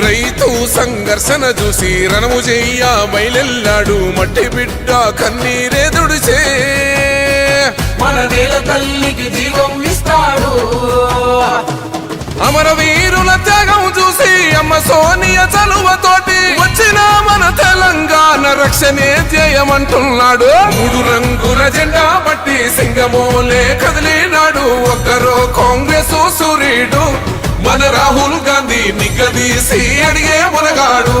రైతు సంఘర్షణ చూసి రణము చెయ్య బయలెల్లాడు మట్టి బిడ్డ కన్నీరే దుడిచే మన నేల తల్లికి జీవం ఇస్తాడు. అమర వీరుల త్యాగం అమ్మ సోనియ చలువతోటి వచ్చిన మన తెలంగాణ రక్షణే ధ్యేయమంటున్నాడు. మూడు రంగుల జెండా పట్టి సింగమోలే కదిలినాడు. ఒక్కరో కాంగ్రెస్ సూర్యుడు మన రాహుల్ గాంధీ నిగదీసి అడిగే మునగాడు.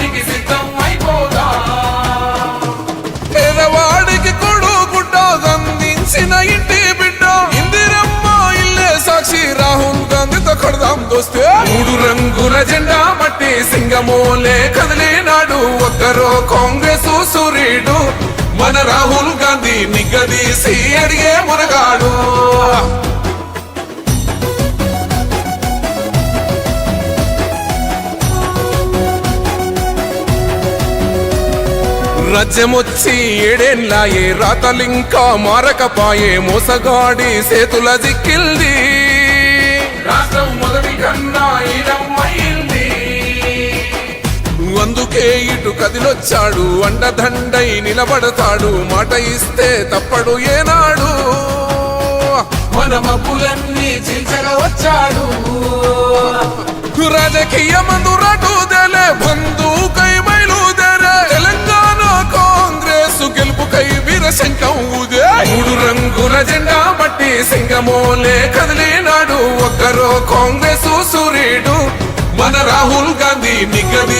దోస్తే. మూడు రంగుల జెండా మట్టి సింగమోలే కదిలేనాడు ఒక్కరో కాంగ్రెస్ సూర్యుడు మన రాహుల్ గాంధీ నిగదీసి అడిగే మునగాడు రాజ్యమొచ్చి ఏడేళ్ళాయే రాతలింకా మారకపాయే మోసగాడి సేతుల జిక్కిల్ది. అందుకే ఇటు కదిలొచ్చాడు అండదండై నిలబడతాడు మాట ఇస్తే తప్పడు ఏనాడు. మన మబ్బులన్నీ చీల్చగా వచ్చాడు. రాజకీయ మందురాటు దేలే బంధుకై బయలుదేరే తెలంగాణ కాంగ్రెస్ గెలుపుకై వీరశంకం ఊదే. మూడు రంగుల జెండా బట్టి సింగమోలే కదిలినాడు. ఒక్కరో కాంగ్రెస్ సూర్యుడు మన రాహుల్ గాంధీ నిగ్గది.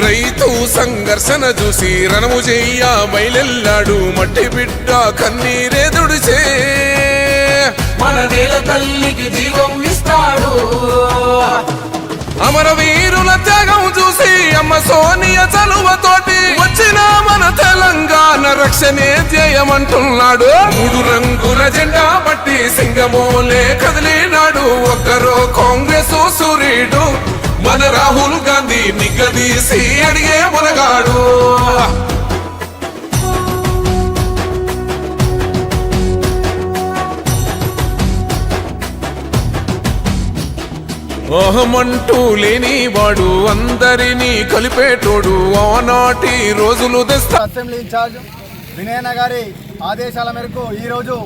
రైతు సంఘర్షణ చూసి రణము చెయ్య బయలెల్లాడు మట్టి బిడ్డ కన్నీరే దుడిచే మన నేల తల్లికి జీవం ఇస్తాడు. అమర వీరుల త్యాగం చూసి అమ్మ సోనియ చలువతోటి వచ్చిన మన తెలంగాణ రక్షణే ధ్యేయమంటున్నాడు. మూడు రంగుల జెండా బట్టి సింగమోలే కదిలినాడు. ఒక్కరో కాంగ్రెస్ సూర్యుడు మన రాహుల్ గాంధీ నిగ్గదీసి అడిగే మునగాడు. అహమంటూ లేనివాడు అందరినీ కలిపేటోడు ఆనాటి రోజులు తెస్తా. అసెంబ్లీ ఇన్ఛార్జ్ వినయన గారి ఆదేశాల మేరకు ఈరోజు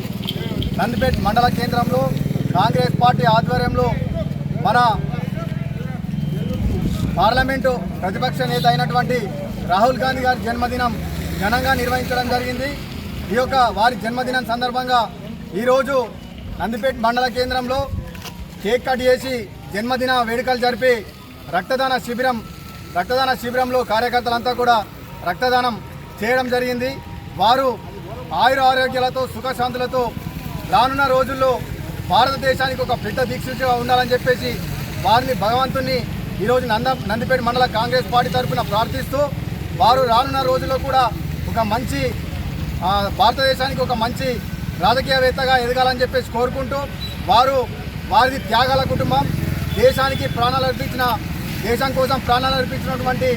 నందిపేట్ మండల కేంద్రంలో కాంగ్రెస్ పార్టీ ఆధ్వర్యంలో మన పార్లమెంటు ప్రతిపక్ష నేత అయినటువంటి రాహుల్ గాంధీ గారి జన్మదినం ఘనంగా నిర్వహించడం జరిగింది. ఈ యొక్క వారి జన్మదినం సందర్భంగా ఈరోజు నందిపేట్ మండల కేంద్రంలో కేక్ కట్ చేసి జన్మదిన వేడుకలు జరిపి రక్తదాన శిబిరం రక్తదాన శిబిరంలో కార్యకర్తలంతా కూడా రక్తదానం చేయడం జరిగింది. వారు ఆయుర ఆరోగ్యాలతో సుఖశాంతులతో రానున్న రోజుల్లో భారతదేశానికి ఒక పెద్ద దీక్షగా ఉండాలని చెప్పేసి వారిని భగవంతుని ఈరోజు నంద నందిపేట మండల కాంగ్రెస్ పార్టీ తరఫున ప్రార్థిస్తూ వారు రానున్న రోజుల్లో కూడా ఒక మంచి భారతదేశానికి ఒక మంచి రాజకీయవేత్తగా ఎదగాలని చెప్పేసి కోరుకుంటూ వారు వారిది త్యాగాల కుటుంబం. దేశానికి ప్రాణాలు అర్పించిన దేశం కోసం ప్రాణాలు అర్పించినటువంటి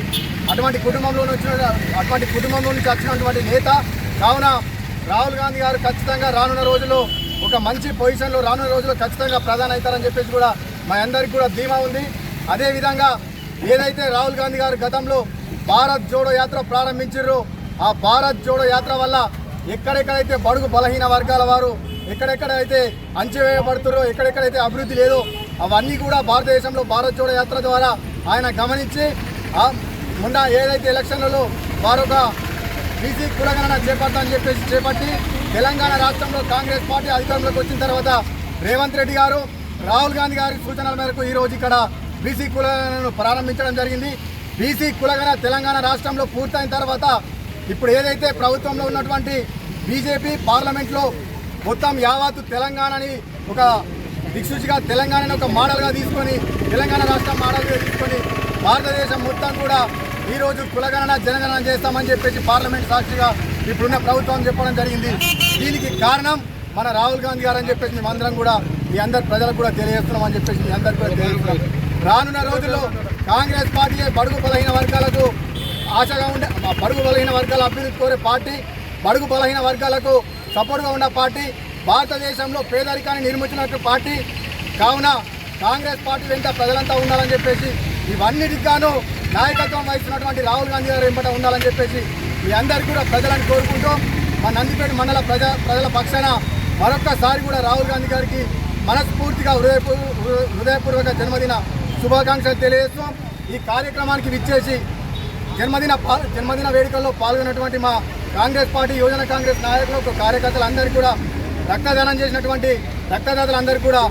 అటువంటి కుటుంబంలో వచ్చిన అటువంటి కుటుంబంలో నుంచి వచ్చినటువంటి నేత కావున రాహుల్ గాంధీ గారు ఖచ్చితంగా రానున్న రోజుల్లో ఒక మంచి పొజిషన్లో రానున్న రోజుల్లో ఖచ్చితంగా ప్రధాన అవుతారని చెప్పేసి కూడా మా అందరికీ కూడా ధీమా ఉంది. అదేవిధంగా ఏదైతే రాహుల్ గాంధీ గారు గతంలో భారత్ జోడో యాత్ర ప్రారంభించారో ఆ భారత్ జోడో యాత్ర వల్ల ఎక్కడెక్కడైతే బడుగు బలహీన వర్గాల వారు ఎక్కడెక్కడైతే అంచెవేయబడుతారో ఎక్కడెక్కడైతే అభివృద్ధి లేదో అవన్నీ కూడా భారతదేశంలో భారత్ జోడో యాత్ర ద్వారా ఆయన గమనించి మొన్న ఏదైతే ఎలక్షన్లలో వారొక బీసీ కులగణన చేపడతామని చెప్పేసి చేపట్టి తెలంగాణ రాష్ట్రంలో కాంగ్రెస్ పార్టీ అధికారంలోకి వచ్చిన తర్వాత రేవంత్ రెడ్డి గారు రాహుల్ గాంధీ గారి సూచనల మేరకు ఈ రోజు ఇక్కడ బీసీ కులగణను ప్రారంభించడం జరిగింది. బీసీ కులగణ తెలంగాణ రాష్ట్రంలో పూర్తయిన తర్వాత ఇప్పుడు ఏదైతే ప్రభుత్వంలో ఉన్నటువంటి బీజేపీ పార్లమెంట్లో మొత్తం యావత్తు తెలంగాణని ఒక దిక్సూచిగా తెలంగాణను ఒక మోడల్గా తీసుకొని తెలంగాణ రాష్ట్రం మోడల్గా తీసుకొని భారతదేశం మొత్తం కూడా ఈరోజు కులగణన జనగణన చేస్తామని చెప్పేసి పార్లమెంట్ సాక్షిగా ఇప్పుడున్న ప్రభుత్వం చెప్పడం జరిగింది. దీనికి కారణం మన రాహుల్ గాంధీ గారు అని చెప్పేసి మేమందరం కూడా ఈ అందరు ప్రజలకు కూడా తెలియజేస్తున్నాం అని చెప్పేసి మీ అందరు కూడా తెలియజేస్తున్నాం. రానున్న రోజుల్లో కాంగ్రెస్ పార్టీ బడుగు బలహీన వర్గాలకు ఆశగా ఉండే ఆ బడుగు బలహీన వర్గాల అభివృద్ధి కోరే పార్టీ బడుగు బలహీన వర్గాలకు సపోర్ట్గా ఉన్న పార్టీ భారతదేశంలో పేదరికాన్ని నిర్మించినట్టు పార్టీ కావున కాంగ్రెస్ పార్టీ వెంట ప్రజలంతా ఉండాలని చెప్పేసి ఇవన్నిటికి గాను నాయకత్వం వహిస్తున్నటువంటి రాహుల్ గాంధీ గారు వెంబట ఉండాలని చెప్పేసి మీ అందరికీ కూడా ప్రజలను కోరుకుంటూ మా నందిపేట మండల ప్రజా ప్రజల పక్షాన మరొక్కసారి కూడా రాహుల్ గాంధీ గారికి మనస్ఫూర్తిగా హృదయపూర్వ హృదయపూర్వక జన్మదిన శుభాకాంక్షలు తెలియజేస్తూ ఈ కార్యక్రమానికి విచ్చేసి జన్మదిన జన్మదిన వేడుకల్లో పాల్గొన్నటువంటి మా కాంగ్రెస్ పార్టీ యువజన కాంగ్రెస్ నాయకులకు కార్యకర్తలందరికీ కూడా రక్తదానం చేసినటువంటి రక్తదాతలందరికీ కూడా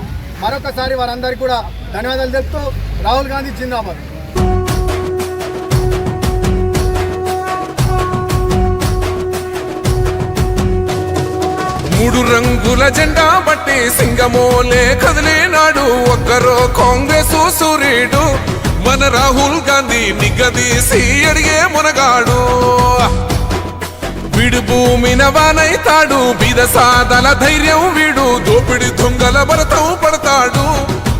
మరొకసారి వారందరికీ కూడా ధన్యవాదాలు తెలుపుతూ రాహుల్ గాంధీ జిందాబాద్. మూడు రంగుల జెండా బట్టి సింగమోలే కదిలేనాడు. ఒక్కరో కాంగ్రెస్ సూర్యుడు మన రాహుల్ గాంధీ నిగదీసి అడిగే మునగాడు. భూమిన వానైతాడు. బీద సాదల ధైర్యం వీడు. దోపిడి దొంగల భరతం పడతాడు.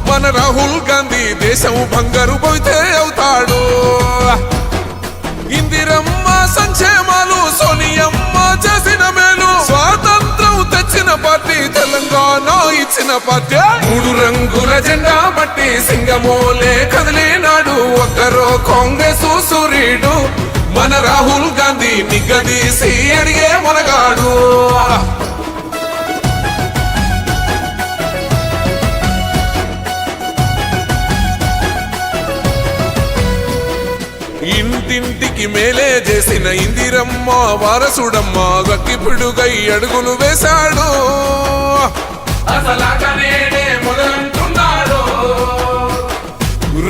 మన రాహుల్ గాంధీ దేశం బంగారు పోతే అవుతాడు. ఇందిరమ్మ సంక్షేమాలు సోనియమ్మ చేసిన మేలు. స్వాతంత్రం తెచ్చిన పార్టీ తెలంగాణ ఇచ్చిన పార్టీ. మూడు రంగుల జెండా బట్టి సింగమోలే కదిలినాడు. ఒక్కరో కాంగ్రెస్ సూర్యుడు. మన రాహుల్ గాంధీ నిగ్గదీసి అడిగే మునగాడు. ఇంటింటికి మేలే చేసిన ఇందిరమ్మ వారసుడమ్మ గక్కిపిడుగై అడుగులు వేశాడు. అసలాట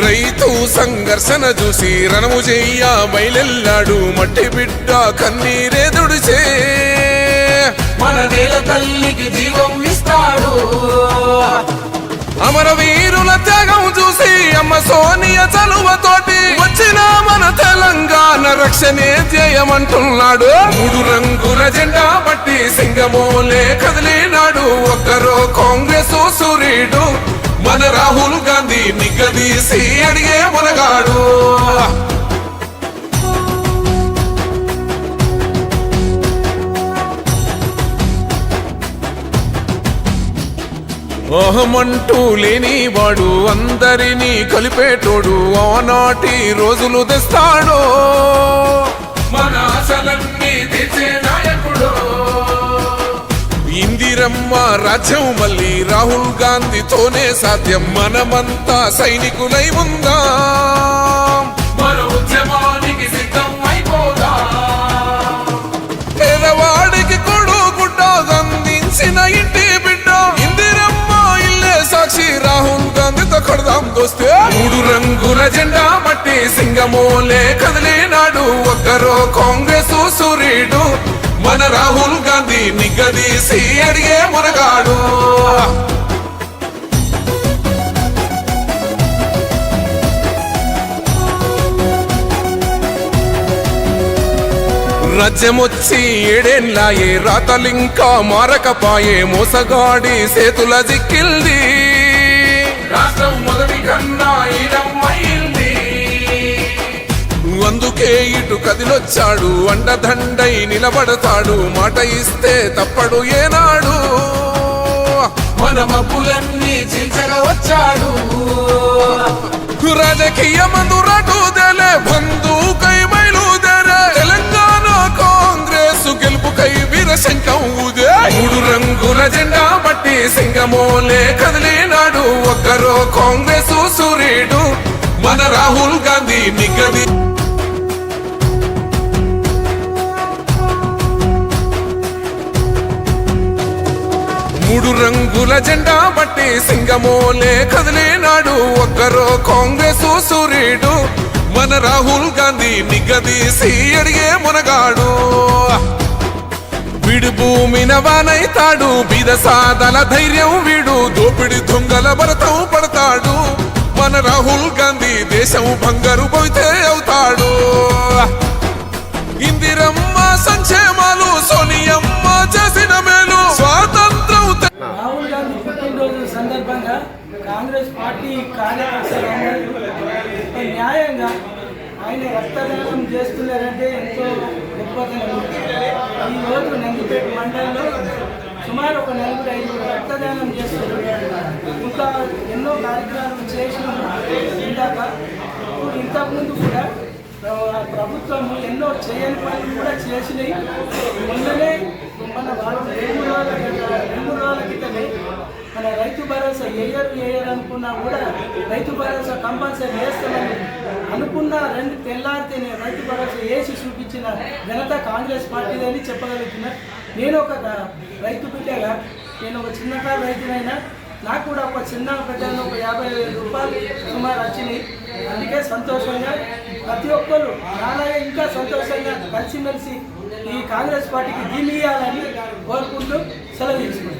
రైతు సంఘర్షణ చూసి రణము చెయ్య బయలెల్లాడు మట్టి బిడ్డ కన్నీరే దుడిచే మన నేల తల్లికి జీవం ఇస్తాడు. అమరవీరుల త్యాగం చూసి అమ్మ సోనియ చలువతోటి వచ్చిన మన తెలంగాణ రక్షణే ధ్యేయమంటున్నాడు. మూడు రంగుల జెండా బట్టి సింగమోలే కదిలినాడు. ఒక్కరో కాంగ్రెస్ సూర్యుడు మన రాహుల్ గాంధీ నిగ్గదీసి అడిగే మునగాడు. అహమంటూ లేనివాడు అందరినీ కలిపేటోడు ఆనాటి రోజులు తెస్తాడు. మన అసలన్నీ తెచ్చే నాయకుడు. ఇందిరమ్మ రాజ్యం మళ్ళీ రాహుల్ గాంధీతోనే సాధ్యం. మనమంతా సైనికులై ఉందాం. పేదవాడికి అందించిన ఇంటి బిడ్డ. ఇందిరమ్మ ఇల్లే సాక్షి రాహుల్ గాంధీతో కొడదాం దోస్తే. మూడు రంగుల జెండా బట్టి సింగమోలే కదిలినాడు. ఒక్కరో కాంగ్రెస్ సూర్యుడు మన రాహుల్ గాంధీ నిగ్గదీసి అడిగే మునగాడు. రాజ్యమొచ్చి ఏడేళ్ళాయే రాతలింకా మారకపాయే మోసగాడి సేతుల జిక్కిల్ది. రాష్ట్రం మొదటి కన్నా అందుకే ఇటు కదిలొచ్చాడు అండదండై నిలబడతాడు మాట ఇస్తే తప్పడు ఏనాడు. మన మబ్బులన్నీ చీల్చగా వచ్చాడు. రాజకీయ మందు రటుదలే బంధుకై బయలుదేరే తెలంగాణ కాంగ్రెస్ గెలుపుకై వీరశంఖం ఊదే. మూడు రంగుల జెండా బట్టి సింగమోలే కదిలినాడు ఒక్కరో కాంగ్రెస్ సూర్యుడు మన రాహుల్ గాంధీ నిగ్గది. మూడు రంగుల జెండా బట్టి సింగమోలే కదిలేనాడు ఒక్కరో కాంగ్రెస్ సూర్యుడు మన రాహుల్ గాంధీ నిగదీసి అడిగే మునగాడు. వీడు భూమిన వానైతాడు బీద సాదల ధైర్యం వీడు. దోపిడి దొంగల భరతం పడతాడు. మన రాహుల్ గాంధీ దేశం బంగారు పోయితే అవుతాడు. ఇందిరమ్మ సంక్షేమాలు సోనియమ్మ చేసిన మేలు. స్వాతంత్రం రాహుల్ గాంధీ పుట్టినరోజు సందర్భంగా కాంగ్రెస్ పార్టీ కార్యకర్తలందరూ న్యాయంగా ఆయన రక్తదానం చేస్తున్నారంటే ఎంతో గొప్పతనం. ఈ రోజు నందిపేట మండలంలో సుమారు ఒక నలుగురు ఐదుగురు రక్తదానం చేస్తున్నారు. ఇంకా ఎన్నో కార్యక్రమాలు చేసిన ఇందాక ఇప్పుడు ఇంతకుముందు కూడా ప్రభుత్వము ప్రభుత్వం ఎన్నో చేయని పనులు కూడా చేసినాయి. మొన్ననే మన వాళ్ళు రెండు రోజుల రెండు రోజుల క్రితమే మన రైతు భరోసా ఏయర్ ఏయర్ అనుకున్నా కూడా రైతు భరోసా కంపల్సరీ వేస్తామని అనుకున్న రెండు తెల్లారితేనే రైతు భరోసా వేసి చూపించిన ఘనత కాంగ్రెస్ పార్టీదని చెప్పగలుగుతున్నా. నేను ఒక రైతు బిడ్డగా నేను ఒక చిన్నకారు రైతునైనా నాకు కూడా ఒక చిన్న పెద్ద ఒక యాభై వేల రూపాయలు సుమారు వచ్చినాయి. అందుకే సంతోషంగా ప్రతి ఒక్కరు నాలాగే ఇంకా సంతోషంగా కలిసిమెలిసి ఈ కాంగ్రెస్ పార్టీకి దీన్ని కోరుకుంటూ సెలవు తీసుకుంటాం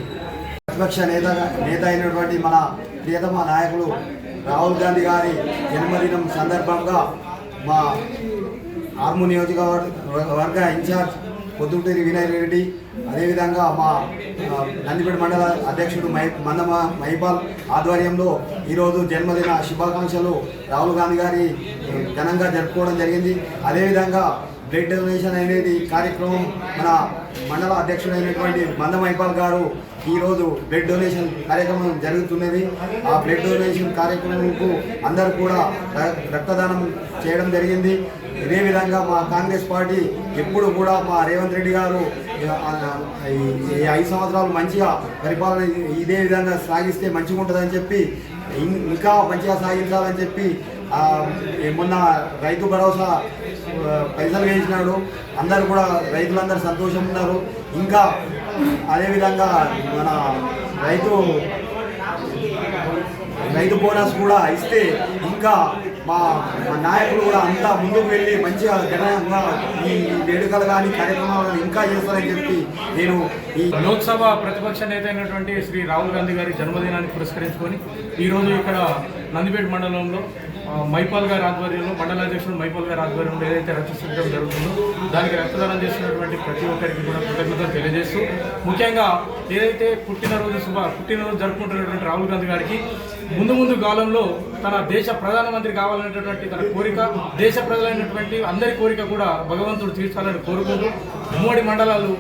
ప్రతిపక్ష నేత నేత అయినటువంటి మన ప్రియతమ నాయకులు రాహుల్ గాంధీ గారి జన్మదినం సందర్భంగా మా ఆర్ము నియోజకవర్గ వర్గ ఇన్ఛార్జ్ పొద్దుటూరి వినయ్ రెడ్డి అదేవిధంగా మా నందిపేట మండల అధ్యక్షుడు మై మందమ మహిపాల్ ఆధ్వర్యంలో ఈరోజు జన్మదిన శుభాకాంక్షలు రాహుల్ గాంధీ గారి ఘనంగా జరుపుకోవడం జరిగింది. అదేవిధంగా బ్లడ్ డొనేషన్ అనేది కార్యక్రమం మన మండల అధ్యక్షుడైనటువంటి మంద మైపాల్ గారు ఈరోజు బ్లడ్ డొనేషన్ కార్యక్రమం జరుగుతున్నది. ఆ బ్లడ్ డొనేషన్ కార్యక్రమంకు అందరూ కూడా ర- రక్తదానం చేయడం జరిగింది. ఇదే విధంగా మా కాంగ్రెస్ పార్టీ ఎప్పుడు కూడా మా రేవంత్ రెడ్డి గారు ఈ- ఐదు సంవత్సరాలు మంచిగా పరిపాలన ఇదే విధంగా సాగిస్తే మంచిగా ఉంటుందని చెప్పి ఇంకా మంచిగా సాగించాలని చెప్పి మొన్న రైతు భరోసా పైసలు వేసినాడు. అందరు కూడా రైతులందరూ సంతోషం ఉన్నారు. ఇంకా అదేవిధంగా మన రైతు రైతు బోనస్ కూడా ఇస్తే ఇంకా మా మా నాయకులు కూడా అంతా ముందుకు వెళ్ళి మంచిగా ఘనంగా ఈ వేడుకలు కానీ కార్యక్రమాలు ఇంకా చేస్తారని చెప్పి నేను ఈ లోక్సభ ప్రతిపక్ష నేత అయినటువంటి శ్రీ రాహుల్ గాంధీ గారి జన్మదినాన్ని పురస్కరించుకొని ఈరోజు ఇక్కడ నందిపేట మండలంలో మైపాల్ గారి ఆధ్వర్యంలో మండలాధ్యక్షుడు మైపాల్ గారి ఆధ్వర్యంలో ఏదైతే రక్తశుద్ధం జరుగుతుందో దానికి రక్తదానం చేస్తున్నటువంటి ప్రతి ఒక్కరికి కూడా కృతజ్ఞతలు తెలియజేస్తూ ముఖ్యంగా ఏదైతే పుట్టినరోజు శుభ పుట్టినరోజు జరుపుకుంటున్నటువంటి రాహుల్ గాంధీ గారికి ముందు ముందు కాలంలో తన దేశ ప్రధానమంత్రి కావాలనేటటువంటి తన కోరిక దేశ ప్రజలైనటువంటి అందరి కోరిక కూడా భగవంతుడు తీర్చాలని కోరుకుంటూ ఉమ్మడి మండలాలు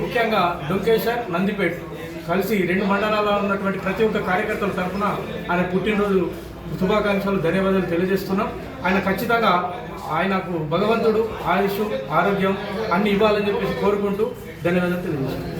ముఖ్యంగా డొంకేశ్వర్ నందిపేట్ కలిసి రెండు మండలాల్లో ఉన్నటువంటి ప్రతి ఒక్క కార్యకర్తల తరఫున ఆయన పుట్టినరోజు శుభాకాంక్షలు ధన్యవాదాలు తెలియజేస్తున్నాం. ఆయన ఖచ్చితంగా ఆయనకు భగవంతుడు ఆయుష్ ఆరోగ్యం అన్ని ఇవ్వాలని చెప్పేసి కోరుకుంటూ ధన్యవాదాలు తెలియజేస్తున్నాం.